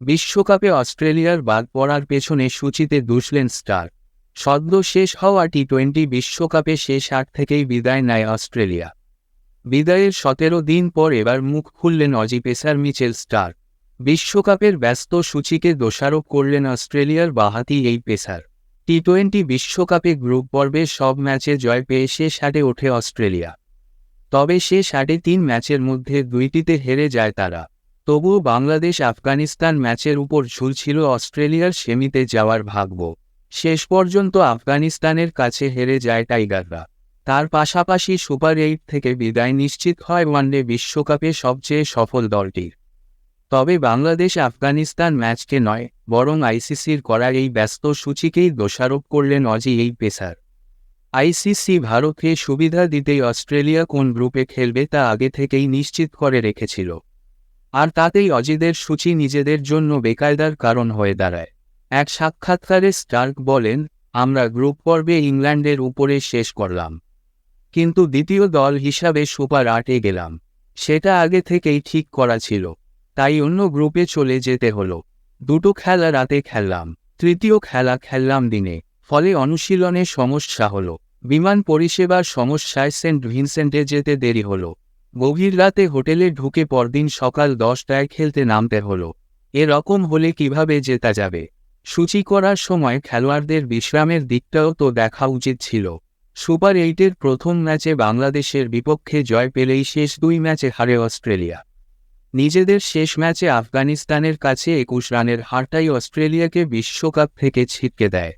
বিশ্বকাপে অস্ট্রেলিয়ার বাদ পড়ার পেছনে সূচিতে দুষলেন স্টার। সদ্য শেষ হওয়া টি টোয়েন্টি বিশ্বকাপে শেষ আট থেকেই বিদায় নেয় অস্ট্রেলিয়া। বিদায়ের সতেরো দিন পর এবার মুখ খুললেন অজি পেসার মিচেল স্টার। বিশ্বকাপের ব্যস্ত সূচিকে দোষারোপ করলেন অস্ট্রেলিয়ার বাহাতি এই পেসার। টি টোয়েন্টি বিশ্বকাপে গ্রুপ পর্বে সব ম্যাচে জয় পেয়ে শেষ আটে ওঠে অস্ট্রেলিয়া। তবে শেষ আটে তিন ম্যাচের মধ্যে দুইটিতে হেরে যায় তারা। তবুও বাংলাদেশ আফগানিস্তান ম্যাচের উপর ঝুলছিল অস্ট্রেলিয়ার সেমিতে যাওয়ার ভাগ্য। শেষ পর্যন্ত আফগানিস্তানের কাছে হেরে যায় টাইগাররা। তার পাশাপাশি সুপার এইট থেকে বিদায় নিশ্চিত হয় ওয়ানডে বিশ্বকাপে সবচেয়ে সফল দলটির। তবে বাংলাদেশ আফগানিস্তান ম্যাচকে নয়, বরং আইসিসির করা এই ব্যস্ত সূচিকেই দোষারোপ করলেন অজি এই পেসার। আইসিসি ভারতকে সুবিধা দিতেই অস্ট্রেলিয়া কোন গ্রুপে খেলবে তা আগে থেকেই নিশ্চিত করে রেখেছিল। আর তাতেই অজিদের সূচি নিজেদের জন্য বেকায়দার কারণ হয়ে দাঁড়ায়। এক সাক্ষাৎকারে স্টার্ক বলেন, আমরা গ্রুপ পর্বে ইংল্যান্ডের উপরে শেষ করলাম। কিন্তু দ্বিতীয় দল হিসাবে সুপার আটে গেলাম। সেটা আগে থেকেই ঠিক করা ছিল। তাই অন্য গ্রুপে চলে যেতে হলো। দুটো খেলা রাতে খেললাম। তৃতীয় খেলা খেললাম দিনে। ফলে অনুশীলনে সমস্যা হলো। বিমান পরিষেবার সমস্যায় সেন্ট ভিনসেন্টে যেতে দেরি হলো। গভীর রাতে হোটেলে ঢুকে পরদিন সকাল দশটায় খেলতে নামতে হলো। এরকম হলে কীভাবে জেতা যাবে? সূচি করার সময় খেলোয়াড়দের বিশ্রামের দিকটাও তো দেখা উচিত ছিল। সুপার এইটের প্রথম ম্যাচে বাংলাদেশের বিপক্ষে জয় পেলেই শেষ দুই ম্যাচে হারে অস্ট্রেলিয়া। নিজেদের শেষ ম্যাচে আফগানিস্তানের কাছে একুশ রানের হারটাই অস্ট্রেলিয়াকে বিশ্বকাপ থেকে ছিটকে দেয়।